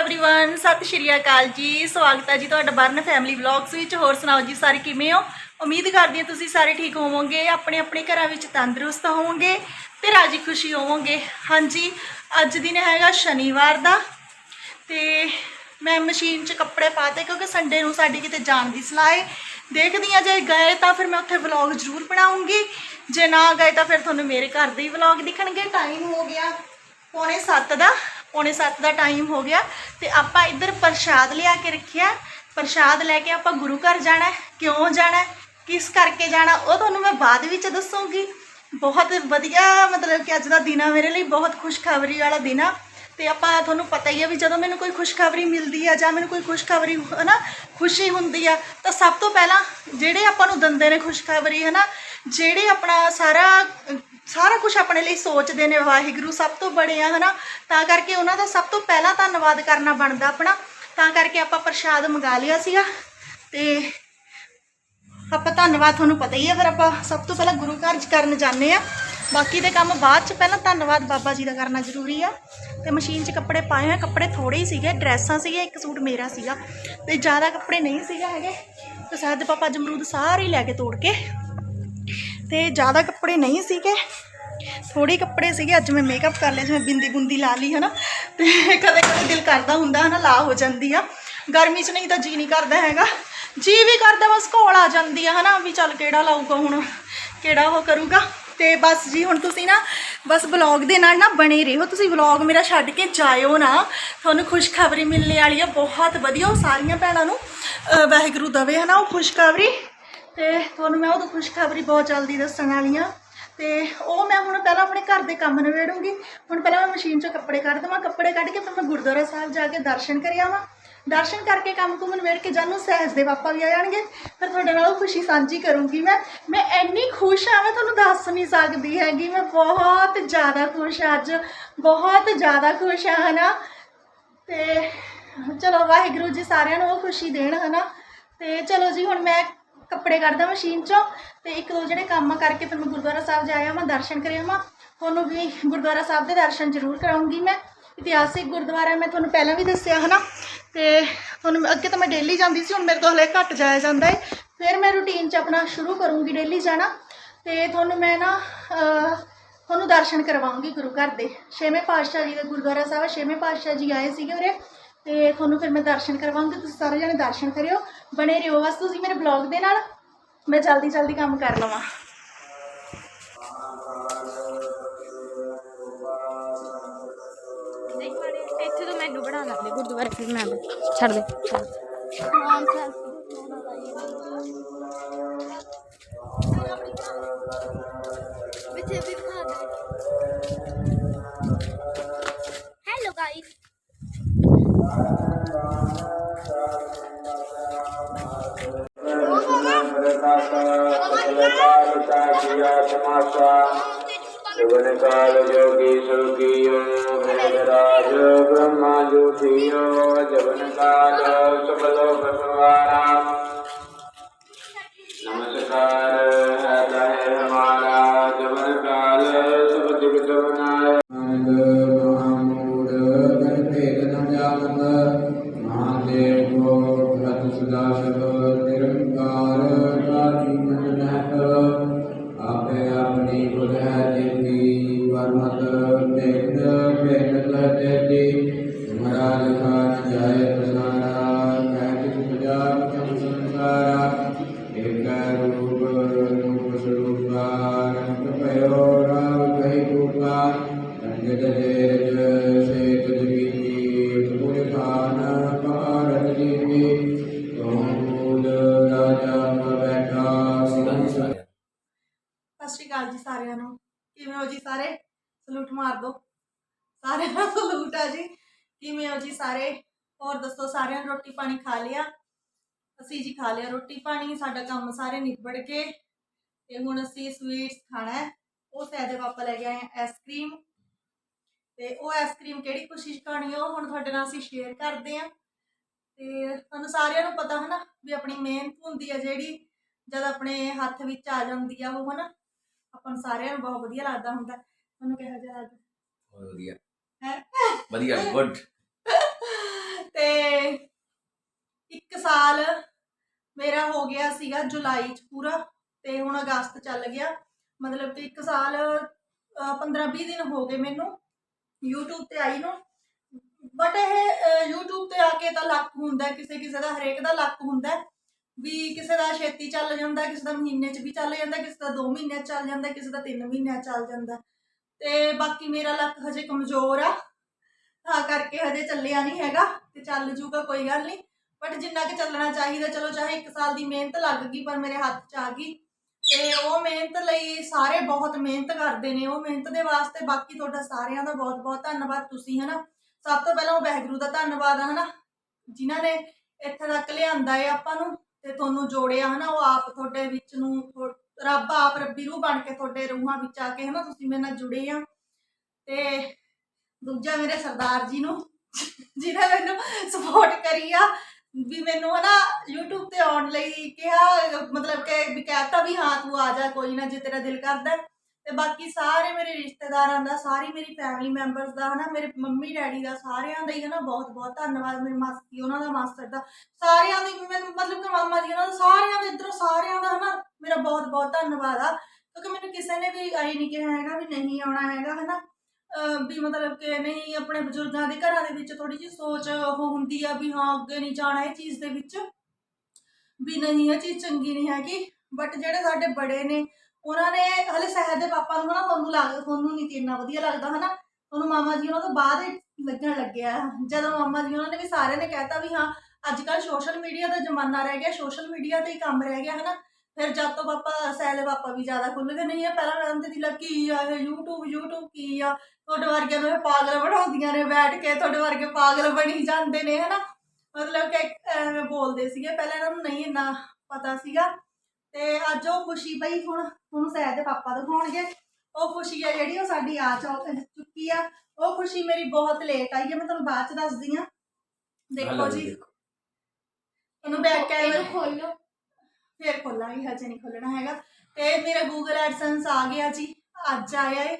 Everyone ਸਤਿ ਸ਼੍ਰੀ ਅਕਾਲ ਜੀ ਸਵਾਗਤ ਹੈ ਜੀ ਤੁਹਾਡਾ ਬਰਨ ਫੈਮਿਲੀ ਵਲੌਗਸ ਵਿੱਚ ਹੋਰ ਸੁਣਾਓ ਜੀ ਸਾਰੇ ਕਿਵੇਂ ਹੋ ਉਮੀਦ ਕਰਦੀ ਹਾਂ ਤੁਸੀਂ ਸਾਰੇ ਠੀਕ ਹੋਵੋਗੇ ਆਪਣੇ ਆਪਣੇ ਘਰਾਂ ਵਿੱਚ ਤੰਦਰੁਸਤ ਹੋਵੋਗੇ ਤੇ ਰਾਜੀ ਖੁਸ਼ੀ ਹੋਵੋਗੇ ਹਾਂਜੀ ਅੱਜ ਦਿਨ ਹੈਗਾ ਸ਼ਨੀਵਾਰ ਦਾ ਤੇ ਮੈਂ ਮਸ਼ੀਨ 'ਚ ਕੱਪੜੇ ਪਾਤੇ ਕਿਉਂਕਿ ਸੰਡੇ ਨੂੰ ਸਾਡੀ ਕਿਤੇ ਜਾਣ ਦੀ ਸਲਾਹ ਹੈ ਦੇਖਦੀ ਆ ਜੇ ਗਏ ਤਾਂ ਫਿਰ ਮੈਂ ਉੱਥੇ ਵਲੌਗ ਜ਼ਰੂਰ ਬਣਾਉਂਗੀ ਜੇ ਨਾ ਗਏ ਤਾਂ ਫਿਰ ਤੁਹਾਨੂੰ ਮੇਰੇ ਘਰ ਦੇ ਹੀ ਵਲੌਗ ਦਿਖਣਗੇ ਟਾਈਮ ਹੋ ਗਿਆ ਪੌਣੇ 7 ਦਾ ਪੌਣੇ 7 ਦਾ ਟਾਈਮ ਹੋ ਗਿਆ ਤੇ ਆਪਾਂ ਇੱਧਰ ਪ੍ਰਸ਼ਾਦ ਲਿਆ ਕੇ ਰੱਖਿਆ। ਪ੍ਰਸ਼ਾਦ ਲੈ ਕੇ ਆਪਾਂ ਗੁਰੂ ਘਰ ਜਾਣਾ ਕਿਉਂ ਜਾਣਾ ਕਿਸ ਕਰਕੇ ਜਾਣਾ ਉਹ ਤੁਹਾਨੂੰ ਮੈਂ ਬਾਅਦ ਵਿੱਚ ਦੱਸੂਗੀ। ਬਹੁਤ ਵਧੀਆ, ਮਤਲਬ ਕਿ ਅੱਜ ਦਾ ਦਿਨ ਆ ਮੇਰੇ ਲਈ, ਬਹੁਤ ਖੁਸ਼ਖਬਰੀ ਵਾਲਾ ਦਿਨ ਆ। ਤੇ ਆਪਾਂ ਤੁਹਾਨੂੰ ਪਤਾ ਹੀ ਆ ਵੀ ਜਦੋਂ ਮੈਨੂੰ ਕੋਈ ਖੁਸ਼ਖਬਰੀ ਮਿਲਦੀ ਆ ਜਾਂ ਮੈਨੂੰ ਕੋਈ ਖੁਸ਼ਖਬਰੀ ਹੈ ਨਾ ਖੁਸ਼ੀ ਹੁੰਦੀ ਆ, ਤਾਂ ਸਭ ਤੋਂ ਪਹਿਲਾਂ ਜਿਹੜੇ ਆਪਾਂ ਨੂੰ ਦਿੰਦੇ ਨੇ ਖੁਸ਼ਖਬਰੀ ਹੈ ਨਾ ਜਿਹੜੇ ਆਪਣਾ ਸਾਰਾ ਸਾਰਾ ਕੁਝ ਆਪਣੇ ਲਈ ਸੋਚਦੇ ਨੇ, ਵਾਹਿਗੁਰੂ ਸਭ ਤੋਂ ਬੜੇ ਆ, ਹਨਾ? ਤਾਂ ਕਰਕੇ ਉਹਨਾਂ ਦਾ ਸਭ ਤੋਂ ਪਹਿਲਾਂ ਧੰਨਵਾਦ ਕਰਨਾ ਬਣਦਾ ਆਪਣਾ। ਤਾਂ ਕਰਕੇ ਆਪਾਂ ਪ੍ਰਸ਼ਾਦ ਮੰਗਾ ਲਿਆ ਸੀਗਾ ਤੇ ਆਪਾਂ ਧੰਨਵਾਦ ਤੁਹਾਨੂੰ ਪਤਾ ਹੀ ਹੈ ਫਿਰ ਆਪਾਂ ਸਭ ਤੋਂ ਪਹਿਲਾਂ ਗੁਰੂ ਘਰ 'ਚ ਕਰਨ ਜਾਂਦੇ ਆ। ਬਾਕੀ ਦੇ ਕੰਮ ਬਾਅਦ 'ਚ ਪਹਿਲਾਂ ਧੰਨਵਾਦ ਬਾਬਾ ਜੀ ਦਾ ਕਰਨਾ ਜ਼ਰੂਰੀ ਆ। ਤੇ ਮਸ਼ੀਨ 'ਚ ਕੱਪੜੇ ਪਾਏ ਹੋਏ ਕੱਪੜੇ ਥੋੜੇ ਹੀ ਸੀਗੇ, ਡਰੈਸਾਂ ਸੀਗੇ ਇੱਕ ਸੂਟ ਮੇਰਾ ਸੀਗਾ। ਤੇ ਜ਼ਿਆਦਾ ਕੱਪੜੇ ਨਹੀਂ ਸੀਗਾ ਹੈਗੇ, ਤੇ ਸਾਦੇ ਪਾਪਾ ਜਮਰੂਦ ਸਾਰੇ ਹੀ ਲੈ ਕੇ ਤੋੜ ਕੇ। ਤੇ ਜ਼ਿਆਦਾ ਕੱਪੜੇ ਨਹੀਂ ਸੀਗੇ ਥੋੜੇ ਕੱਪੜੇ ਸੀਗੇ, ਅੱਜ ਮੈਂ ਮੇਕਅਪ ਕਰ ਲਿਆ, ਜਿਵੇਂ ਬਿੰਦੀ ਬੁੰਦੀ ਲਾ ਲਈ, ਹਨਾ? ਤੇ ਕਦੇ ਕਦੇ ਦਿਲ ਕਰਦਾ ਹੁੰਦਾ, ਹਨਾ, ਲਾ ਹੋ ਜਾਂਦੀ ਆ। ਗਰਮੀ 'ਚ ਨਹੀਂ ਤਾਂ ਜੀ ਨਹੀਂ ਕਰਦਾ ਹੈਗਾ। ਜੀ ਵੀ ਕਰਦਾ, ਬਸ ਘੋਲ ਆ ਜਾਂਦੀ ਆ, ਹਨਾ, ਵੀ ਚੱਲ ਕਿਹੜਾ ਲਾਊਗਾ ਹੁਣ, ਕਿਹੜਾ ਉਹ ਕਰੂਗਾ। ਤੇ ਬਸ ਜੀ, ਹੁਣ ਤੁਸੀਂ ਨਾ ਬਸ ਵਲੌਗ ਦੇ ਨਾਲ ਨਾ ਬਣੇ ਰਹੋ। ਤੁਸੀਂ ਵਲੌਗ ਮੇਰਾ ਛੱਡ ਕੇ ਜਾਇਓ ਨਾ। ਤੁਹਾਨੂੰ ਖੁਸ਼ਖਬਰੀ ਮਿਲਣੇ ਵਾਲੀ ਆ, ਬਹੁਤ ਵਧੀਆ, ਉਹ ਸਾਰੀਆਂ ਭੈਣਾਂ ਨੂੰ ਵਾਹਿਗੁਰੂ ਦਵੇ, ਹਨਾ, ਉਹ ਖੁਸ਼ਖਬਰੀ। ਤੇ ਤੁਹਾਨੂੰ ਮੈਂ ਉਹ ਖੁਸ਼ਖਬਰੀ ਬਹੁਤ ਜਲਦੀ ਦੱਸਣ ਵਾਲੀ ਆ। ਤੇ ਉਹ ਮੈਂ ਹੁਣ ਪਹਿਲਾਂ ਆਪਣੇ ਘਰ ਦੇ ਕੰਮ ਨਿਬੇੜੂੰਗੀ। ਹੁਣ ਪਹਿਲਾਂ ਮੈਂ ਮਸ਼ੀਨ 'ਚੋਂ ਕੱਪੜੇ ਕੱਢ ਦੇਵਾਂ, ਕੱਪੜੇ ਕੱਢ ਕੇ ਫਿਰ ਮੈਂ ਗੁਰਦੁਆਰਾ ਸਾਹਿਬ ਜਾ ਕੇ ਦਰਸ਼ਨ ਕਰ ਆਵਾਂ। ਦਰਸ਼ਨ ਕਰਕੇ ਕੰਮ ਕੁਮ ਨਿਬੇੜ ਕੇ ਜਾਨੂੰ ਸਹਿਜ ਦੇ ਪਾਪਾ ਵੀ ਆ ਜਾਣਗੇ। ਫਿਰ ਤੁਹਾਡੇ ਨਾਲ ਉਹ ਖੁਸ਼ੀ ਸਾਂਝੀ ਕਰੂੰਗੀ ਮੈਂ। ਮੈਂ ਇੰਨੀ ਖੁਸ਼ ਆ, ਮੈਂ ਤੁਹਾਨੂੰ ਦੱਸ ਨਹੀਂ ਸਕਦੀ ਹੈਗੀ। ਮੈਂ ਬਹੁਤ ਜ਼ਿਆਦਾ ਖੁਸ਼ ਆ ਅੱਜ। ਬਹੁਤ ਜ਼ਿਆਦਾ ਖੁਸ਼ ਆ, ਹਨਾ? ਤੇ ਚਲੋ, ਵਾਹਿਗੁਰੂ ਜੀ ਸਾਰਿਆਂ ਨੂੰ ਉਹ ਖੁਸ਼ੀ ਦੇਣ, ਹਨਾ? ਤੇ ਚਲੋ ਜੀ, ਹੁਣ ਮੈਂ ਕੱਪੜੇ ਕੱਢਦਾ ਮਸ਼ੀਨ ਚੋਂ ਤੇ ਇੱਕ ਦੋ ਜਿਹੜੇ ਕੰਮ ਕਰਕੇ ਫਿਰ ਮੈਂ ਗੁਰਦੁਆਰਾ ਸਾਹਿਬ ਜਾਇਆ ਮੈਂ ਦਰਸ਼ਨ ਕਰਿਆ ਮੈਂ ਤੁਹਾਨੂੰ ਵੀ ਗੁਰਦੁਆਰਾ ਸਾਹਿਬ ਦੇ ਦਰਸ਼ਨ ਜ਼ਰੂਰ ਕਰਾਉਂਗੀ ਮੈਂ। ਇਤਿਹਾਸਿਕ ਗੁਰਦੁਆਰਾ ਮੈਂ ਤੁਹਾਨੂੰ ਪਹਿਲਾਂ ਵੀ ਦੱਸਿਆ, ਹਨਾ? ਤੇ ਤੁਹਾਨੂੰ ਅੱਗੇ ਤਾਂ ਮੈਂ ਡੇਲੀ ਜਾਂਦੀ ਸੀ, ਹੁਣ ਮੇਰੇ ਤੋਂ ਹਲੇ ਘੱਟ ਜਾਇਆ ਜਾਂਦਾ ਹੈ ਫਿਰ ਮੈਂ ਰੂਟੀਨ 'ਚ ਆਪਣਾ ਸ਼ੁਰੂ ਕਰੂੰਗੀ ਡੇਲੀ ਜਾਣਾ। ਤੇ ਤੁਹਾਨੂੰ ਮੈਂ ਨਾ ਤੁਹਾਨੂੰ ਦਰਸ਼ਨ ਕਰਵਾਉਂਗੀ ਗੁਰੂ ਘਰ ਦੇ। ਛੇਵੇਂ ਪਾਤਸ਼ਾਹ ਜੀ ਦੇ ਗੁਰਦੁਆਰਾ ਸਾਹਿਬ, ਛੇਵੇਂ ਪਾਤਸ਼ਾਹ ਜੀ ਆਏ ਸੀਗੇ ਉਰੇ। ਤੇ ਤੁਹਾਨੂੰ ਫਿਰ ਮੈਂ ਦਰਸ਼ਨ ਕਰਵਾਉਂਗੀ ਤੁਸੀਂ ਸਾਰੇ ਜਣੇ ਦਰਸ਼ਨ ਕਰਿਓ। ਬਣੇ ਰਹੋ ਬਸ ਤੁਸੀਂ ਮੇਰੇ ਬਲੌਗ ਦੇ ਨਾਲ ਮੈਂ ਜਲਦੀ ਜਲਦੀ ਕੰਮ ਕਰ ਲਵਾਂ। ਦੇਖ ਮਾੜੇ ਇੱਥੇ ਤੋਂ ਮੈਨੂੰ ਬਣਾ ਲੈਂਦੇ ਗੁਰਦੁਆਰੇ ਫਿਰ ਮੈਂ ਛੱਡ ਦੇ। ਵਿੱਚ ਜਵਨ ਕਾਲ ਜੋਗੀ ਸੁਖੀਓ ਮੇਰਾਜ ਬ੍ਰਹਮਾ ਜੋਤੀਓ ਜਵਨ ਕਾਲ ਸਭ ਲੋਕ ਸਵਾਰਾ। ਅਕਾਲ ਜੀ ਸਾਰਿਆਂ ਨੂੰ। ਕਿਵੇਂ ਹੋ ਜੀ ਸਾਰੇ? ਸਲੂਟ ਮਾਰ ਦਿਓ ਸਾਰਿਆਂ ਨੂੰ ਸਲੂਟ ਆ ਜੀ। ਕਿਵੇਂ ਹੋ ਜੀ ਸਾਰੇ? ਹੋਰ ਦੱਸੋ, ਸਾਰਿਆਂ ਨੇ ਰੋਟੀ ਪਾਣੀ ਖਾ ਲਿਆ? ਅਸੀਂ ਜੀ ਖਾ ਲਿਆ ਰੋਟੀ ਪਾਣੀ, ਸਾਡਾ ਕੰਮ ਸਾਰੇ ਨਿਬੜ ਕੇ ਤੇ ਹੁਣ ਅਸੀਂ ਸਵੀਟਸ ਖਾਣਾ ਹੈ। ਉਹ ਸੈਦੇ ਪਾਪਾ ਲੈ ਕੇ ਆਏ ਆਈਸਕ੍ਰੀਮ ਤੇ ਉਹ ਆਈਸਕ੍ਰੀਮ ਕਿਹੜੀ ਕੋਸ਼ਿਸ਼ ਕਰਨੀ ਉਹ ਹੁਣ ਤੁਹਾਡੇ ਨਾਲ ਅਸੀਂ ਸ਼ੇਅਰ ਕਰਦੇ ਆਂ। ਤੇ ਤੁਹਾਨੂੰ ਸਾਰਿਆਂ ਨੂੰ ਪਤਾ ਹੈ ਨਾ ਵੀ ਆਪਣੀ ਮਿਹਨਤ ਹੁੰਦੀ ਹੈ ਜਿਹੜੀ ਜਦ ਆਪਣੇ ਹੱਥ ਵਿੱਚ ਆ ਜਾਂਦੀ ਆ ਉਹ ਹਨਾ। ਆਪਾਂ ਨੂੰ ਸਾਰਿਆਂ ਨੂੰ ਬਹੁਤ ਵਧੀਆ ਲੱਗਦਾ ਹੁੰਦਾ। ਤੁਹਾਨੂੰ ਕਿਹੋ ਜਿਹਾ ਲੱਗਦਾ? ਬਹੁਤ ਵਧੀਆ। ਹੈ? ਵਧੀਆ ਗੁੱਡ ਇੱਕ ਸਾਲ ਮੇਰਾ ਹੋ ਗਿਆ ਸੀਗਾ ਜੁਲਾਈ ਚ ਪੂਰਾ ਤੇ ਹੁਣ ਅਗਸਤ ਚੱਲ ਗਿਆ। ਮਤਲਬ ਕਿ ਇੱਕ ਸਾਲ 15-20 ਦਿਨ ਹੋ ਗਏ ਮੈਨੂੰ YouTube ਤੇ ਆਈ ਨੂੰ। ਬਟ ਇਹ ਅਹ, YouTube ਤੇ ਆ ਕੇ ਤਾਂ ਲੱਕ ਹੁੰਦਾ ਕਿਸੇ ਕਿਸੇ ਦਾ ਹਰੇਕ ਦਾ ਲੱਕ ਹੁੰਦਾ ਵੀ ਕਿਸੇ ਦਾ ਛੇਤੀ ਚੱਲ ਜਾਂਦਾ ਕਿਸੇ ਦਾ ਮਹੀਨੇ 'ਚ ਵੀ ਚੱਲ ਜਾਂਦਾ ਕਿਸੇ ਦਾ 2 ਮਹੀਨਿਆਂ 'ਚ ਚੱਲ ਜਾਂਦਾ ਕਿਸੇ ਦਾ 3 ਮਹੀਨਿਆਂ ਚੱਲ ਜਾਂਦਾ। ਤੇ ਬਾਕੀ ਮੇਰਾ ਲੱਕ ਹਜੇ ਕਮਜ਼ੋਰ ਆ। ਤਾਂ ਕਰਕੇ ਹਜੇ ਚੱਲਿਆ ਨਹੀਂ ਹੈਗਾ ਤੇ ਚੱਲ ਜੂਗਾ ਕੋਈ ਗੱਲ ਨਹੀਂ। ਬਟ ਜਿੰਨਾ ਕਿ ਚੱਲਣਾ ਚਾਹੀਦਾ ਚਲੋ ਚਾਹੇ 1 ਸਾਲ ਦੀ ਮਿਹਨਤ ਲੱਗ ਗਈ ਪਰ ਮੇਰੇ ਹੱਥ 'ਚ ਆ ਗਈ। ਤੇ ਉਹ ਮਿਹਨਤ ਲਈ ਸਾਰੇ ਬਹੁਤ ਮਿਹਨਤ ਕਰਦੇ ਨੇ, ਉਹ ਮਿਹਨਤ ਦੇ ਵਾਸਤੇ ਬਾਕੀ ਤੁਹਾਡਾ ਸਾਰਿਆਂ ਦਾ ਬਹੁਤ ਬਹੁਤ ਧੰਨਵਾਦ, ਤੁਸੀਂ ਹਨਾ। ਸਭ ਤੋਂ ਪਹਿਲਾਂ ਉਹ ਵਾਹਿਗੁਰੂ ਦਾ ਧੰਨਵਾਦ ਹਨਾ। ਜਿਨ੍ਹਾਂ ਨੇ ਇੱਥੇ ਤੱਕ ਲਿਆਂਦਾ ਹੈ ਆਪਾਂ ਨੂੰ ਤੇ ਤੁਹਾਨੂੰ ਜੋੜਿਆ, ਹਨਾ। ਉਹ ਆਪ ਤੁਹਾਡੇ ਵਿੱਚ ਨੂੰ ਰੱਬ ਆਪ ਰੱਬੀ ਰੂਹ ਬਣ ਕੇ ਤੁਹਾਡੇ ਰੂਹਾਂ ਵਿੱਚ ਆ ਕੇ, ਹਨਾ। ਤੁਸੀਂ ਮੇਰੇ ਨਾਲ ਜੁੜੇ ਆ। ਤੇ ਦੂਜਾ ਮੇਰੇ ਸਰਦਾਰ ਜੀ ਨੂੰ, ਜਿਹਨੇ ਮੈਨੂੰ ਸਪੋਰਟ ਕਰੀ ਆ। ਵੀ ਮੈਨੂੰ ਹਨਾ YouTube ਤੇ ਆਉਣ ਲਈ ਕਿਹਾ, ਮਤਲਬ ਕਿ ਵੀ ਕਹਤਾ ਵੀ ਹਾਂ ਤੂੰ ਆ ਜਾ, ਕੋਈ ਨਾ ਜੇ ਤੇਰਾ ਦਿਲ ਕਰਦਾ। ਤੇ ਬਾਕੀ ਸਾਰੇ ਮੇਰੇ ਰਿਸ਼ਤੇਦਾਰਾਂ ਦਾ, ਸਾਰੀ ਮੇਰੀ ਫੈਮਿਲੀ ਮੈਂਬਰਸ ਦਾ ਹਨਾ, ਮੇਰੇ ਮੰਮੀ ਡੈਡੀ ਦਾ, ਸਾਰਿਆਂ ਦਾ ਹੀ ਹਨਾ ਬਹੁਤ ਬਹੁਤ ਧੰਨਵਾਦ। ਮੇਰੇ ਮਾਸੀ, ਉਹਨਾਂ ਦਾ, ਮਾਸਟਰ ਦਾ, ਸਾਰਿਆਂ ਦੀ ਮੈਨੂੰ ਮਤਲਬ ਕਿ ਮਾਮਾ ਜੀ, ਉਹਨਾਂ ਦਾ, ਸਾਰਿਆਂ ਦਾ, ਇਧਰੋਂ ਸਾਰਿਆਂ ਦਾ ਹਨਾ ਮੇਰਾ ਬਹੁਤ ਬਹੁਤ ਧੰਨਵਾਦ ਆ। ਕਿਉਂਕਿ ਮੈਨੂੰ ਕਿਸੇ ਨੇ ਵੀ ਆਈ ਨਹੀਂ ਕਿਹਾ ਹੈਗਾ ਵੀ ਨਹੀਂ ਆਉਣਾ ਹੈਗਾ ਹਨਾ। ਵੀ ਮਤਲਬ ਕਿ ਨਹੀਂ ਆਪਣੇ ਬਜ਼ੁਰਗਾਂ ਦੇ ਘਰਾਂ ਦੇ ਵਿੱਚ ਥੋੜੀ ਜਿਹੀ ਸੋਚ ਉਹ ਹੁੰਦੀ ਆ ਵੀ ਹਾਂ, ਅੱਗੇ ਨਹੀਂ ਜਾਣਾ ਇਹ ਚੀਜ਼ ਦੇ ਵਿੱਚ। ਵੀ ਨਹੀਂ, ਇਹ ਚੀਜ਼ ਚੰਗੀ ਨਹੀਂ ਹੈਗੀ। ਬਟ ਜਿਹੜੇ ਸਾਡੇ ਬੜੇ ਨੇ, ਉਹਨਾਂ ਨੇ ਹਲੇ ਸਹਿਦ ਦੇ ਪਾਪਾ ਨੂੰ ਹਨਾ ਤੁਹਾਨੂੰ ਲੱਗ, ਤੁਹਾਨੂੰ ਨਹੀਂ ਤੇ ਇੰਨਾ ਵਧੀਆ ਲੱਗਦਾ ਹਨਾ। ਉਹਨੂੰ ਮਾਮਾ ਜੀ ਉਹਨਾਂ ਤੋਂ ਬਾਅਦ ਹੀ ਲੱਗਣ ਲੱਗਿਆ। ਜਦੋਂ ਮਾਮਾ ਜੀ ਉਹਨਾਂ ਨੇ ਵੀ ਸਾਰਿਆਂ ਨੇ ਕਹਿਤਾ ਵੀ ਹਾਂ, ਅੱਜ ਕੱਲ ਸੋਸ਼ਲ ਮੀਡੀਆ ਦਾ ਜ਼ਮਾਨਾ ਰਹਿ ਗਿਆ ਸੋਸ਼ਲ ਮੀਡੀਆ ਤੇ ਹੀ ਕੰਮ ਰਹਿ ਗਿਆ ਹਨਾ। ਫਿਰ ਜਦ ਤੋਂ ਪਾਪਾ ਦੇ ਪਾਪਾ ਵੀ ਜ਼ਿਆਦਾ ਖੁੱਲ ਗਏ ਨਹੀਂ ਇਹ ਪਹਿਲਾਂ ਕਹਿੰਦੇ ਸੀ ਲੱਗੀ ਕੀ ਆ ਇਹ YouTube YouTube ਕੀ ਆ? ਤੁਹਾਡੇ ਵਰਗਿਆਂ ਨੂੰ ਇਹ ਪਾਗਲ ਬਣਾਉਂਦੀਆਂ ਨੇ ਬੈਠ ਕੇ ਤੁਹਾਡੇ ਵਰਗੇ ਪਾਗਲ ਬਣੀ ਜਾਂਦੇ ਨੇ ਹਨਾ? ਮਤਲਬ ਕਿ ਐਵੇਂ ਬੋਲਦੇ ਸੀਗੇ ਪਹਿਲਾਂ ਇਹਨਾਂ ਨੂੰ ਨਹੀਂ ਇੰਨਾ ਪਤਾ ਸੀਗਾ। ਤੇ ਅੱਜ ਉਹ ਖੁਸ਼ੀ ਪਈ ਹੁਣ ਹੁਣ ਸਹਿਦ ਦੇ ਪਾਪਾ ਦਿਖਾਉਣਗੇ ਉਹ ਖੁਸ਼ੀ ਆ ਜਿਹੜੀ ਉਹ ਸਾਡੀ ਆ ਚੁੱਕ- ਚੁੱਕੀ ਆ। ਉਹ ਖੁਸ਼ੀ ਮੇਰੀ ਬਹੁਤ ਲੇਟ ਆਈ ਹੈ ਮੈਂ ਤੁਹਾਨੂੰ ਬਾਅਦ ਚ ਦੱਸਦੀ ਆ। ਦੇਖੋ ਜੀ। ਇਹਨੂੰ ਬੈਕ ਕੈਮਰਾ ਖੋਲੋ ਫਿਰ ਖੋਲਾਂਗੇ ਹਜੇ ਨਹੀਂ ਖੋਲਣਾ ਹੈਗਾ। ਤੇ ਮੇਰਾ ਗੂਗਲ ਐਡਸੈਂਸ ਆ ਗਿਆ ਜੀ, ਅੱਜ ਆਇਆ ਏ।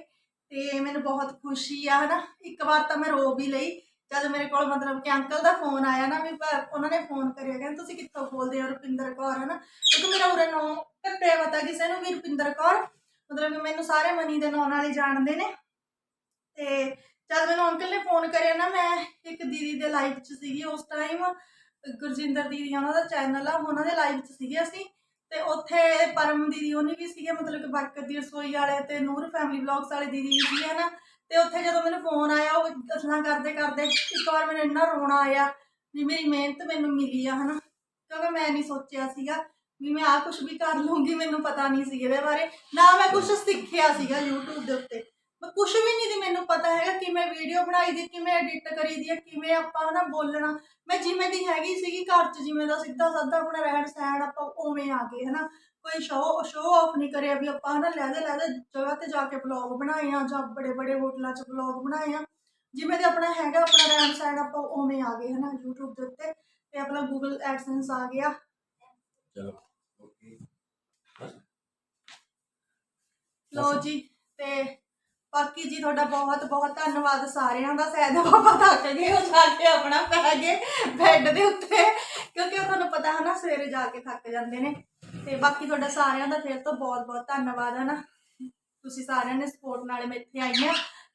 ਤੇ ਮੈਨੂੰ ਬਹੁਤ ਖੁਸ਼ੀ ਆ, ਹਨਾ? ਇੱਕ ਵਾਰ ਤਾਂ ਮੈਂ ਰੋ ਵੀ ਲਈ। ਜਦ ਮੇਰੇ ਕੋਲ ਮਤਲਬ ਕਿ ਅੰਕਲ ਦਾ ਫੋਨ ਆਇਆ ਨਾ, ਵੀ ਉਹਨਾਂ ਨੇ ਫੋਨ ਕਰਿਆ, ਕਹਿੰਦੇ ਤੁਸੀਂ ਕਿੱਥੋਂ ਬੋਲਦੇ ਹੋ ਰੁਪਿੰਦਰ ਕੌਰ, ਹਨਾ? ਕਿਉਂਕਿ ਮੇਰਾ ਉਰੇ ਨਾਂ ਕੱਟੇ ਪਤਾ ਕਿਸੇ ਨੂੰ ਵੀ ਰੁਪਿੰਦਰ ਕੌਰ। ਮਤਲਬ ਕਿ ਮੈਨੂੰ ਸਾਰੇ ਮਨੀ ਦੇ ਨਾਂ ਨਾਲ ਹੀ ਜਾਣਦੇ ਨੇ। ਤੇ ਜਦ ਮੈਨੂੰ ਅੰਕਲ ਨੇ ਫੋਨ ਕਰਿਆ ਨਾ, ਮੈਂ ਇੱਕ ਦੀਦੀ ਦੇ ਲਾਈਵ 'ਚ ਸੀਗੀ ਉਸ ਟਾਈਮ ਗੁਰਜਿੰਦਰ ਦੀਦੀ ਉਹਨਾਂ ਦਾ ਚੈਨਲ ਆ, ਉਹਨਾਂ ਦੇ ਲਾਈਵ 'ਚ ਸੀਗੇ ਅਸੀਂ। ਤੇ ਉੱਥੇ ਪਰਮ ਦੀਦੀ ਉਹਨੇ ਵੀ ਸੀਗੇ, ਮਤਲਬ ਕਿ ਬਰਕਤ ਦੀ ਰਸੋਈ ਵਾਲੇ ਤੇ ਨੂਰ ਫੈਮਿਲੀ ਵਲੌਗਸ ਵਾਲੇ ਦੀਦੀ ਵੀ ਸੀਗੇ ਨਾ ਤੇ ਉੱਥੇ ਜਦੋਂ ਮੈਨੂੰ ਫੋਨ ਆਇਆ, ਉਹ ਗੱਲਾਂ ਕਰਦੇ ਕਰਦੇ ਇੱਕ ਵਾਰ ਮੈਨੂੰ ਇੰਨਾ ਰੋਣਾ ਆਇਆ ਵੀ ਮੇਰੀ ਮਿਹਨਤ ਮੈਨੂੰ ਮਿਲੀ ਆ, ਹਨਾ। ਕਿਉਂਕਿ ਮੈਂ ਨਹੀਂ ਸੋਚਿਆ ਸੀਗਾ ਵੀ ਮੈਂ ਆ ਕੁਝ ਵੀ ਕਰ ਲੂੰਗੀ ਮੈਨੂੰ ਪਤਾ ਨਹੀਂ ਸੀ ਇਹਦੇ ਬਾਰੇ। ਨਾ ਮੈਂ ਕੁਝ ਸਿੱਖਿਆ ਸੀਗਾ YouTube ਦੇ ਉੱਤੇ। ਮੈਂ ਕੁਝ ਵੀ ਨਹੀਂ ਦੀ ਮੈਨੂੰ ਪਤਾ ਹੈਗਾ ਕਿਵੇਂ ਵੀਡੀਓ ਬਣਾਈ ਦੀ ਕਿਵੇਂ ਐਡਿਟ ਕਰੀ ਦੀ ਹੈ ਕਿਵੇਂ ਆਪਾਂ ਹਨਾ ਬੋਲਣਾ। ਮੈਂ ਜਿਵੇਂ ਦੀ ਹੈਗੀ ਸੀਗੀ ਘਰ 'ਚ ਜਿਵੇਂ ਦਾ ਸਿੱਧਾ ਸਾਦਾ ਆਪਣਾ ਰਹਿਣ ਸਹਿਣ ਆਪਾਂ ਉਵੇਂ ਆ ਗਏ ਹਨਾ। ਕੋਈ ਸ਼ੋਅ ਸ਼ੋਅ ਆਫ ਨਹੀਂ ਕਰਿਆ ਵੀ ਆਪਾਂ ਹਨਾ ਲੈਦੇ ਲੈਦੇ ਜਗ੍ਹਾ ਤੇ ਜਾ ਕੇ ਬਲੌਗ ਬਣਾਏ ਆ ਜਾਂ ਬੜੇ ਬੜੇ ਹੋਟਲਾਂ 'ਚ ਬਲੌਗ ਬਣਾਏ ਆ। ਜਿਵੇਂ ਦੇ ਆਪਣਾ ਹੈਗਾ ਆਪਣਾ ਰਹਿਣ ਸਹਿਣ ਆਪਾਂ ਉਵੇਂ ਆ ਗਏ ਹਨਾ YouTube ਦੇ ਉੱਤੇ ਤੇ ਆਪਣਾ Google AdSense ਆ ਗਿਆ। ਚਲੋ ਓਕੇ। ਲੋ ਜੀ ਤੇ ਬਾਕੀ ਜੀ ਤੁਹਾਡਾ ਬਹੁਤ ਬਹੁਤ ਧੰਨਵਾਦ ਸਾਰਿਆਂ ਦਾ ਸੈਦ ਬਾਬਾ ਥੱਕ ਗਏ ਉਹ ਜਾ ਕੇ ਆਪਣਾ ਪੈ ਗਏ ਬੈੱਡ ਦੇ ਉੱਤੇ, ਕਿਉਂਕਿ ਉਹ ਤੁਹਾਨੂੰ ਪਤਾ ਹੈ ਨਾ ਸਵੇਰੇ ਜਾ ਕੇ ਥੱਕ ਜਾਂਦੇ ਨੇ। ਤੇ ਬਾਕੀ ਤੁਹਾਡਾ ਸਾਰਿਆਂ ਦਾ ਫਿਰ ਤੋਂ ਬਹੁਤ ਬਹੁਤ ਧੰਨਵਾਦ ਹੈ ਨਾ ਤੁਸੀਂ ਸਾਰਿਆਂ ਨੇ ਸਪੋਰਟ ਨਾਲ ਮੈਂ ਇੱਥੇ ਆਈ ਹਾਂ।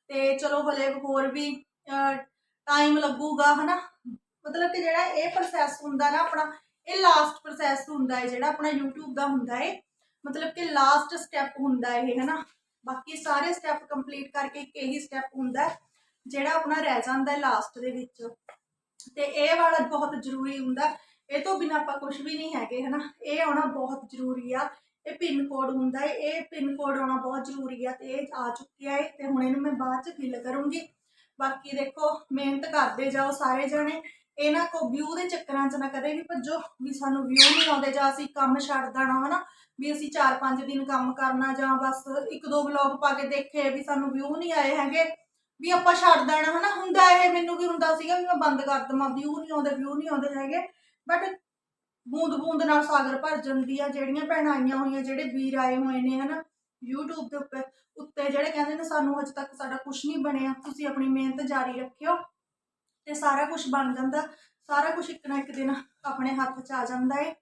ਤੇ ਚਲੋ ਹਲੇ ਹੋਰ ਵੀ ਟਾਈਮ ਲੱਗੂਗਾ ਹਨਾ। ਮਤਲਬ ਕਿ ਜਿਹੜਾ ਇਹ ਪ੍ਰੋਸੈਸ ਹੁੰਦਾ ਨਾ ਆਪਣਾ, ਇਹ ਲਾਸਟ ਪ੍ਰੋਸੈਸ ਹੁੰਦਾ ਹੈ ਜਿਹੜਾ ਆਪਣਾ YouTube ਦਾ ਹੁੰਦਾ ਹੈ। ਮਤਲਬ ਕਿ ਲਾਸਟ ਸਟੈਪ ਹੁੰਦਾ ਇਹ ਹਨਾ। ਬਾਕੀ ਸਾਰੇ ਸਟੈਪ ਕੰਪਲੀਟ ਕਰਕੇ ਇੱਕ ਇਹੀ ਸਟੈਪ ਹੁੰਦਾ ਜਿਹੜਾ ਆਪਣਾ ਰਹਿ ਜਾਂਦਾ ਲਾਸਟ ਦੇ ਵਿੱਚ। ਤੇ ਇਹ ਵਾਲਾ ਬਹੁਤ ਜ਼ਰੂਰੀ ਹੁੰਦਾ ਇਹ ਤੋਂ ਬਿਨਾਂ ਆਪਾਂ ਕੁਝ ਵੀ ਨਹੀਂ ਹੈਗੇ, ਹਨਾ? ਇਹ ਆਉਣਾ ਬਹੁਤ ਜ਼ਰੂਰੀ ਆ। ਇਹ ਪਿੰਨ ਕੋਡ ਹੁੰਦਾ ਹੈ। ਇਹ ਪਿੰਨ ਕੋਡ ਆਉਣਾ ਬਹੁਤ ਜ਼ਰੂਰੀ ਆ ਤੇ ਇਹ ਆ ਚੁੱਕਿਆ ਹੈ ਤੇ ਹੁਣ ਇਹਨੂੰ ਮੈਂ ਬਾਅਦ ਚ ਫਿਲ ਕਰੂੰਗੀ। ਬਾਕੀ ਦੇਖੋ, ਮਿਹਨਤ ਕਰਦੇ ਜਾਓ ਸਾਰੇ ਜਣੇ। ਇਹਨਾਂ ਕੋ ਵਿਊ ਦੇ ਚੱਕਰਾਂ 'ਚ ਨਾ ਕਦੇ ਵੀ ਭੱਜੋ, ਵੀ ਸਾਨੂੰ ਵਿਊ ਨਹੀਂ ਆਉਂਦੇ, ਜਾਂ ਅਸੀਂ ਕੰਮ ਛੱਡ ਦੇਣਾ, ਹਨਾ, ਵੀ ਅਸੀਂ 4-5 ਦਿਨ ਕੰਮ ਕਰਨਾ, ਜਾਂ ਬਸ ਇੱਕ ਦੋ ਵਲੌਗ ਪਾ ਕੇ ਦੇਖੇ ਵੀ ਸਾਨੂੰ ਵਿਊ ਨਹੀਂ ਆਏ ਹੈਗੇ, ਵੀ ਆਪਾਂ ਛੱਡ ਦੇਣਾ, ਹਨਾ, ਹੁੰਦਾ ਇਹ ਮੈਨੂੰ ਵੀ ਹੁੰਦਾ ਸੀਗਾ ਵੀ ਮੈਂ ਬੰਦ ਕਰ ਦਵਾਂ ਵਿਊ ਨਹੀਂ ਆਉਂਦੇ ਵਿਊ ਨਹੀਂ ਆਉਂਦੇ ਹੈਗੇ ਬਟ ਬੂੰਦ ਬੂੰਦ ਨਾਲ ਸਾਗਰ ਭਰ ਜਾਂਦੀ ਆ, ਜਿਹੜੀਆਂ ਭੈਣਾਂ ਆਈਆਂ ਹੋਈਆਂ, ਜਿਹੜੇ ਵੀਰ ਆਏ ਹੋਏ ਨੇ, ਹਨਾ, YouTube ਦੇ ਉੱਪਰ, ਉੱਤੇ ਜਿਹੜੇ ਕਹਿੰਦੇ ਨੇ, ਸਾਨੂੰ ਹਜੇ ਤੱਕ ਸਾਡਾ ਕੁਝ ਨਹੀਂ ਬਣਿਆ, ਤੁਸੀਂ ਆਪਣੀ ਮਿਹਨਤ ਜਾਰੀ ਰੱਖਿਓ। ਤੇ ਸਾਰਾ ਕੁਝ ਬਣ ਜਾਂਦਾ। ਸਾਰਾ ਕੁਝ ਇੱਕ ਨਾ ਇੱਕ ਦਿਨ ਆਪਣੇ ਹੱਥ 'ਚ ਆ ਜਾਂਦਾ ਏ।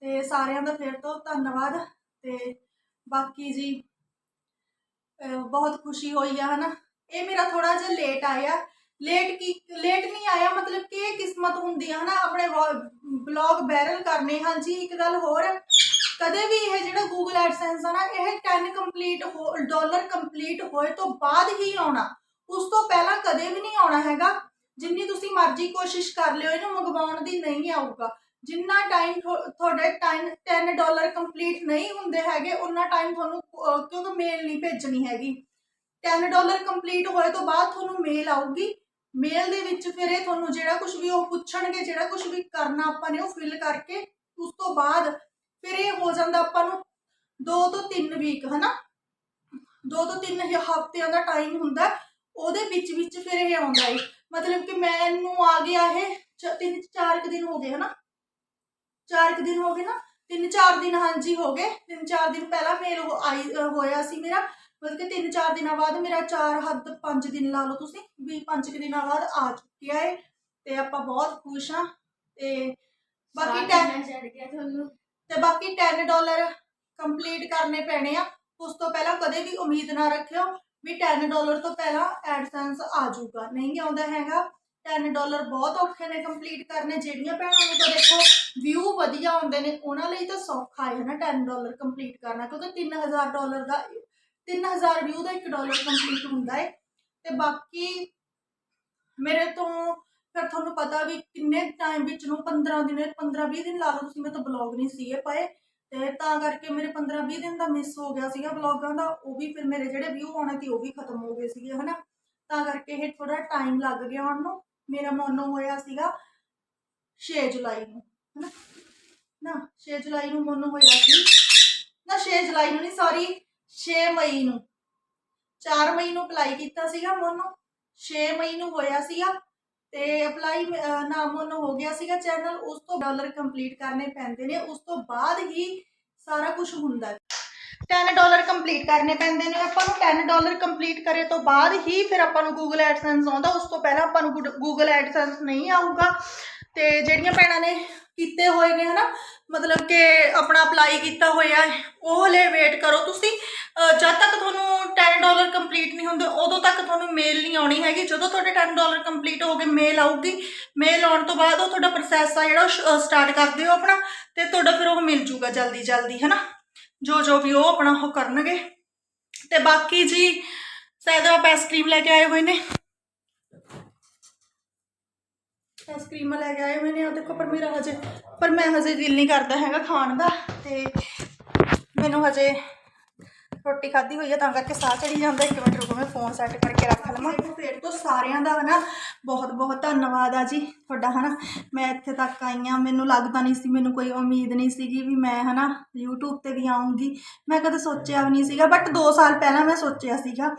ਤੇ ਸਾਰਿਆਂ ਦਾ ਫਿਰ ਤੋਂ ਧੰਨਵਾਦ। ਤੇ ਬਾਕੀ ਜੀ ਬਹੁਤ ਖੁਸ਼ੀ ਹੋਈ ਆ, ਹਨਾ? ਇਹ ਮੇਰਾ ਥੋੜਾ ਜਿਹਾ ਲੇਟ ਆਇਆ। ਲੇਟ ਕੀ ਲੇਟ ਨਹੀਂ ਆਇਆ, ਮਤਲਬ ਕਿ ਇਹ ਕਿਸਮਤ ਹੁੰਦੀ ਹੈ ਹਨਾ? ਆਪਣੇ ਬਲੌਗ ਵਾਇਰਲ ਕਰਨੇ। ਹਾਂਜੀ, ਇੱਕ ਗੱਲ ਹੋਰ। ਕਦੇ ਵੀ ਇਹ ਜਿਹੜਾ ਗੂਗਲ ਐਡਸੈਂਸ ਆ ਨਾ, ਇਹ 10 ਕੰਪਲੀਟ ਡਾਲਰ ਕੰਪਲੀਟ ਹੋਏ ਤੋਂ ਬਾਅਦ ਹੀ ਆਉਣਾ। ਉਸ ਤੋਂ ਪਹਿਲਾਂ ਕਦੇ ਵੀ ਨਹੀਂ ਆਉਣਾ ਹੈਗਾ। ਜਿੰਨੀ ਤੁਸੀਂ ਮਰਜ਼ੀ ਕੋਸ਼ਿਸ਼ ਕਰ ਲਿਓ, ਇਹਨੂੰ ਮੰਗਵਾਉਣ ਦੀ ਨਹੀਂ ਆਊਗਾ। ਜਿੰਨਾ ਟਾਈਮ ਤੁਹਾਡੇ ਟਾਈਮ 10 ਡਾਲਰ ਕੰਪਲੀਟ ਨਹੀਂ ਹੁੰਦੇ ਹੈਗੇ, ਉਨਾ ਟਾਈਮ ਤੁਹਾਨੂੰ ਕਿਉਂਕਿ ਮੇਲ ਨਹੀਂ ਭੇਜਣੀ ਹੈਗੀ। 10 ਡਾਲਰ ਕੰਪਲੀਟ ਹੋਏ ਤੋਂ ਬਾਅਦ ਤੁਹਾਨੂੰ ਮੇਲ ਆਊਗੀ। ਮੇਲ ਦੇ ਵਿੱਚ ਫਿਰ ਇਹ ਤੁਹਾਨੂੰ ਜਿਹੜਾ ਕੁਝ ਵੀ ਉਹ ਪੁੱਛਣਗੇ, ਜਿਹੜਾ ਕੁਝ ਵੀ ਕਰਨਾ ਆਪਾਂ ਨੇ ਉਹ ਫਿਲ ਕਰਕੇ, ਉਸ ਤੋਂ ਬਾਅਦ ਫਿਰ ਇਹ ਹੋ ਜਾਂਦਾ ਆਪਾਂ ਨੂੰ 2 ਤੋਂ 3 ਵੀਕ ਹਨਾ? 2 ਤੋਂ 3 ਹਫ਼ਤਿਆਂ ਦਾ ਟਾਈਮ ਹੁੰਦਾ, ਉਹਦੇ ਵਿੱਚ ਵਿੱਚ ਫਿਰ ਇਹ ਆਉਂਦਾ ਏ। ਮਤਲਬ ਕਿ ਮੈਨੂੰ ਆ ਗਿਆ ਇਹ 3 4 ਕੁ ਦਿਨ ਹੋ ਗਏ ਹਨਾ? 4 ਕੁ ਦਿਨ ਹੋ ਗਏ ਨਾ? 3-4 ਦਿਨ ਹਾਂਜੀ ਹੋ ਗਏ। 3-4 ਦਿਨ ਪਹਿਲਾਂ ਮੇਲ ਹੋ- ਆਈ ਅ, ਹੋਇਆ ਸੀ ਮੇਰਾ। ਮਤਲਬ ਕਿ 3-4 ਦਿਨਾਂ ਬਾਅਦ ਮੇਰਾ 4 ਹੱਦ 5 ਦਿਨ ਲਾ ਲਓ ਤੁਸੀਂ ਵੀ 5 ਕੁ ਦਿਨਾਂ ਬਾਅਦ ਆ ਚੁੱਕਿਆ ਏ ਤੇ ਆਪਾਂ ਬਹੁਤ ਖੁਸ਼ ਹਾਂ ਤੇ ਬਾਕੀ 10 ਚੜ ਗਿਆ ਤੁਹਾਨੂੰ। ਤੇ ਬਾਕੀ 10 ਡਾਲਰ ਕੰਪਲੀਟ ਕਰਨੇ ਪੈਣੇ ਆ। ਉਸ ਤੋਂ ਪਹਿਲਾਂ ਕਦੇ ਵੀ ਉਮੀਦ ਨਾ ਰੱਖਿਓ। ਵੀ 10 ਡਾਲਰ ਤੋਂ ਪਹਿਲਾਂ ਐਡਸੈਂਸ ਆ ਜਾਊਗਾ। ਨਹੀਂ ਆਉਂਦਾ ਹੈਗਾ। 10 ਡਾਲਰ ਬਹੁਤ ਔਖੇ ਨੇ ਕੰਪਲੀਟ ਕਰਨੇ। ਜਿਹੜੀਆਂ ਭੈਣਾਂ ਨੂੰ ਤਾਂ ਦੇਖੋ ਵਿਊ ਵਧੀਆ ਆਉਂਦੇ ਨੇ, ਉਹਨਾਂ ਲਈ ਤਾਂ ਸੌਖਾ ਹੈ ਨਾ 10 ਡਾਲਰ ਕੰਪਲੀਟ ਕਰਨਾ। ਕਿਉਂਕਿ 3000 ਡਾਲਰ ਦਾ 3000 ਵਿਊ ਦਾ 1 ਡਾਲਰ ਕੰਪਲੀਟ ਹੁੰਦਾ ਹੈ ਤੇ ਬਾਕੀ ਮੇਰੇ ਤੋਂ ਫਿਰ ਤੁਹਾਨੂੰ ਪਤਾ ਵੀ ਕਿੰਨੇ ਟਾਈਮ ਵਿੱਚ ਨੂੰ 15 ਦਿਨ 15 20 ਦਿਨ ਲਾ ਲਓ। ਤੁਸੀਂ, ਮੈਂ ਤਾਂ ਬਲੌਗ ਨਹੀਂ ਸੀਗੇ ਪਾਏ। ਤੇ ਤਾਂ ਕਰਕੇ ਮੇਰੇ 15 20 ਦਿਨ ਦਾ ਮਿਸ ਹੋ ਗਿਆ ਸੀਗਾ ਬਲੌਗਾਂ ਦਾ, ਉਹ ਵੀ ਫਿਰ ਮੇਰੇ ਜਿਹੜੇ ਵਿਊ ਆਉਣੇ ਸੀ ਉਹ ਵੀ ਖਤਮ ਹੋ ਗਏ ਸੀਗੇ, ਹਨਾ? ਤਾਂ ਕਰਕੇ ਇਹ ਥੋੜਾ ਟਾਈਮ ਲੱਗ ਗਿਆ ਆਉਣ ਨੂੰ, ਮੇਰਾ ਮੋਨੋ ਹੋਇਆ ਸੀਗਾ 6 ਜੁਲਾਈ ਨੂੰ, ਹਨਾ? ਨਾ 6 ਜੁਲਾਈ ਨੂੰ ਮੋਨੋ ਹੋਇਆ ਸੀ, ਨਾ 6 ਜੁਲਾਈ ਨੂੰ ਨਹੀਂ ਸੌਰੀ 6 ਮਈ ਨੂੰ 4 ਮਈ ਨੂੰ ਅਪਲਾਈ ਕੀਤਾ ਸੀਗਾ ਮੋਨੋ 6 ਮਈ ਨੂੰ ਹੋਇਆ ਸੀਗਾ ਤੇ ਅਪਲਾਈ ਨਾਮ ਹੋ ਗਿਆ ਸੀਗਾ ਚੈਨਲ ਉਸ ਤੋਂ ਡਾਲਰ ਕੰਪਲੀਟ ਕਰਨੇ ਪੈਂਦੇ ਨੇ, ਉਸ ਤੋਂ ਬਾਅਦ ਹੀ ਸਾਰਾ ਕੁਝ ਹੁੰਦਾ ਹੈ। 10 ਡਾਲਰ ਕੰਪਲੀਟ ਕਰਨੇ ਪੈਂਦੇ ਨੇ, ਆਪਾਂ ਨੂੰ 10 ਡਾਲਰ ਕੰਪਲੀਟ ਕਰੇ ਤੋਂ ਬਾਅਦ ਹੀ ਫਿਰ ਆਪਾਂ ਨੂੰ ਗੂਗਲ ਐਡਸੈਂਸ ਆਉਂਦਾ, ਉਸ ਤੋਂ ਪਹਿਲਾਂ ਆਪਾਂ ਨੂੰ ਗੂਗਲ ਐਡਸੈਂਸ ਨਹੀਂ ਆਊਗਾ। ਤੇ ਜਿਹੜੀਆਂ ਭੈਣਾਂ ਨੇ ਕੀਤੇ ਹੋਏ ਨੇ, ਹਨਾ? ਮਤਲਬ ਕਿ ਆਪਣਾ ਅਪਲਾਈ ਕੀਤਾ ਹੋਇਆ ਹੈ, ਉਹ ਹਲੇ ਵੇਟ ਕਰੋ ਤੁਸੀਂ। ਜਦ ਤੱਕ ਤੁਹਾਨੂੰ 10 ਡਾਲਰ ਕੰਪਲੀਟ ਨਹੀਂ ਹੁੰਦੇ, ਉਦੋਂ ਤੱਕ ਤੁਹਾਨੂੰ ਮੇਲ ਨਹੀਂ ਆਉਣੀ ਹੈਗੀ। ਜਦੋਂ ਤੁਹਾਡੇ 10 ਡਾਲਰ ਕੰਪਲੀਟ ਹੋ ਗਏ ਮੇਲ ਆਊਗੀ। ਮੇਲ ਆਉਣ ਤੋਂ ਬਾਅਦ ਉਹ ਤੁਹਾਡਾ ਪ੍ਰੋਸੈਸ ਆ ਜਿਹੜਾ ਸਟਾਰਟ ਕਰ ਦਿਓ ਆਪਣਾ, ਤੇ ਤੁਹਾਡਾ ਫਿਰ ਉਹ ਮਿਲ ਜੂਗਾ ਜਲਦੀ ਜਲਦੀ, ਹਨਾ? ਜੋ ਜੋ ਵੀ ਉਹ ਆਪਣਾ ਉਹ ਕਰਨਗੇ। ਤੇ ਬਾਕੀ ਜੀ ਸ਼ਾਇਦ ਆਪ ਆਈਸਕ੍ਰੀਮ ਲੈ ਕੇ ਆਏ ਹੋਏ ਨੇ। ਆਈਸਕ੍ਰੀਮ ਲੈ ਕੇ ਆਏ ਹੋਏ ਨੇ ਦੇਖੋ, ਪਰ ਮੇਰਾ ਹਜੇ, ਪਰ ਮੈਂ ਹਜੇ ਦਿਲ ਨਹੀਂ ਕਰਦਾ ਹੈਗਾ ਖਾਣ ਦਾ, ਤੇ ਮੈਨੂੰ ਹਜੇ ਰੋਟੀ ਖਾਧੀ ਹੋਈ ਹੈ ਤਾਂ ਕਰਕੇ ਸਾਹ ਚੜੀ ਜਾਂਦਾ। ਇੱਕ ਮਿੰਟ ਰੁਕੋ, ਮੈਂ ਫੋਨ ਸੈੱਟ ਕਰਕੇ ਰੱਖ ਲਵਾਂ। ਫੇਰ ਤੋਂ ਸਾਰਿਆਂ ਦਾ ਹਨਾ, ਬਹੁਤ ਬਹੁਤ ਧੰਨਵਾਦ ਆ ਜੀ ਤੁਹਾਡਾ, ਹਨਾ। ਮੈਂ ਇੱਥੇ ਤੱਕ ਆਈ ਹਾਂ ਮੈਨੂੰ ਲੱਗਦਾ ਨਹੀਂ ਸੀ, ਮੈਨੂੰ ਕੋਈ ਉਮੀਦ ਨਹੀਂ ਸੀਗੀ ਵੀ ਮੈਂ, ਹਨਾ, YouTube ਤੇ ਵੀ ਆਉਂਗੀ ਮੈਂ ਕਦੇ ਸੋਚਿਆ ਵੀ ਨਹੀਂ ਸੀਗਾ ਬਟ 2 ਸਾਲ ਪਹਿਲਾਂ ਮੈਂ ਸੋਚਿਆ ਸੀਗਾ।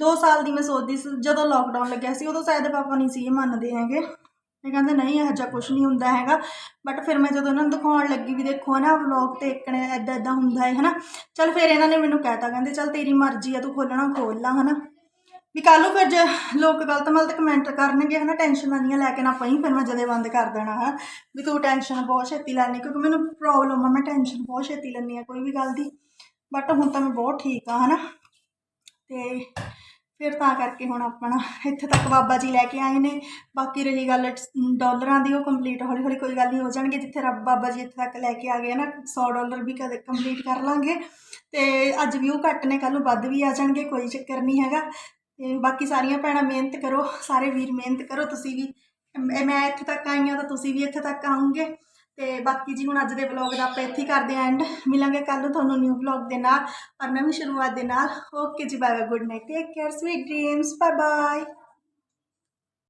2 ਸਾਲ ਦੀ ਮੈਂ ਸੋਚਦੀ ਸੀ, ਜਦੋਂ ਲੋਕਡਾਊਨ ਲੱਗਿਆ ਸੀ, ਉਦੋਂ ਸ਼ਾਇਦ ਪਾਪਾ ਨਹੀਂ ਸੀ ਮੰਨਦੇ ਹੈਗੇ। ਇਹ ਕਹਿੰਦੇ ਨਹੀਂ, ਇਹੋ ਜਿਹਾ ਕੁਝ ਨਹੀਂ ਹੁੰਦਾ ਹੈਗਾ। ਬਟ ਫਿਰ ਮੈਂ ਜਦੋਂ ਇਹਨਾਂ ਨੂੰ ਦਿਖਾਉਣ ਲੱਗੀ ਵੀ ਦੇਖੋ ਨਾ ਵਲੌਗ ਤੇ ਇੱਕ ਨੇ ਐਦਾਂ ਐਦਾਂ ਹੁੰਦਾ ਹੈ ਹਨਾ, ਚਲ ਫਿਰ ਇਹਨਾਂ ਨੇ ਮੈਨੂੰ ਕਹਿਤਾ, ਕਹਿੰਦੇ ਚਲ ਤੇਰੀ ਮਰਜ਼ੀ ਆ, ਤੂੰ ਖੋਲਣਾ ਖੋਲ ਲਾ ਹਨਾ। ਵੀ ਕੱਲ ਨੂੰ ਫਿਰ ਜੇ ਲੋਕ ਗਲਤ ਮਲਤ ਕਮੈਂਟ ਕਰਨਗੇ ਹਨਾ ਟੈਨਸ਼ਨਾਂ ਲੈ ਕੇ ਨਾ ਪਈ, ਫਿਰ ਮੈਂ ਜਦੇ ਬੰਦ ਕਰ ਦੇਣਾ ਹੈ ਵੀ ਤੂੰ ਟੈਨਸ਼ਨ ਬਹੁਤ ਛੇਤੀ ਲੈਣੀ ਕਿਉਂਕਿ ਮੈਨੂੰ ਪ੍ਰੋਬਲਮ ਆ, ਮੈਂ ਟੈਨਸ਼ਨ ਬਹੁਤ ਛੇਤੀ ਲੈਂਦੀ ਆ ਕੋਈ ਵੀ ਗੱਲ ਦੀ। ਬਟ ਹੁਣ ਤਾਂ ਮੈਂ ਬਹੁਤ ਠੀਕ ਆ ਹਨਾ। ਤੇ ਫਿਰ ਤਾਂ ਕਰਕੇ ਹੁਣ ਆਪਣਾ ਇੱਥੇ ਤੱਕ ਬਾਬਾ ਜੀ ਲੈ ਕੇ ਆਏ ਨੇ। ਬਾਕੀ ਰਹੀ ਗੱਲ ਡਾਲਰਾਂ ਦੀ, ਉਹ ਕੰਪਲੀਟ ਹੌਲੀ ਹੌਲੀ ਕੋਈ ਗੱਲ ਨਹੀਂ ਹੋ ਜਾਣਗੇ। ਜਿੱਥੇ ਰੱਬ ਬਾਬਾ ਜੀ ਇੱਥੇ ਤੱਕ ਲੈ ਕੇ ਆ ਗਏ ਨਾ 100 ਡਾਲਰ ਵੀ ਕਦੇ ਕੰਪਲੀਟ ਕਰ ਲਾਂਗੇ। ਤੇ ਅੱਜ ਵੀ ਉਹ ਘੱਟ ਨੇ ਕੱਲ ਨੂੰ ਵੱਧ ਵੀ ਆ ਜਾਣਗੇ, ਕੋਈ ਚੱਕਰ ਨਹੀਂ ਹੈਗਾ। ਤੇ ਬਾਕੀ ਸਾਰੀਆਂ ਭੈਣਾਂ ਮਿਹਨਤ ਕਰੋ, ਸਾਰੇ ਵੀਰ ਮਿਹਨਤ ਕਰੋ, ਤੁਸੀਂ ਵੀ, ਮੈਂ ਇੱਥੇ ਤੱਕ ਆਈ ਹਾਂ ਤਾਂ ਤੁਸੀਂ ਵੀ ਇੱਥੇ ਤੱਕ ਆਉਂਗੇ ਤੇ ਬਾਕੀ ਜੀ ਹੁਣ ਅੱਜ ਦੇ ਵਲੌਗ ਦਾ ਆਪਾਂ ਇੱਥੇ ਕਰਦੇ ਆਂ ਐਂਡ ਮਿਲਾਂਗੇ ਕੱਲ ਨੂੰ ਤੁਹਾਨੂੰ ਨਿਊ ਵਲੌਗ ਦੇ ਨਾਲ ਪਰ ਨਵੀਂ ਸ਼ੁਰੂਆਤ ਦੇ ਨਾਲ। ਓਕੇ ਜੀ bye bye good night take care sweet dreams bye bye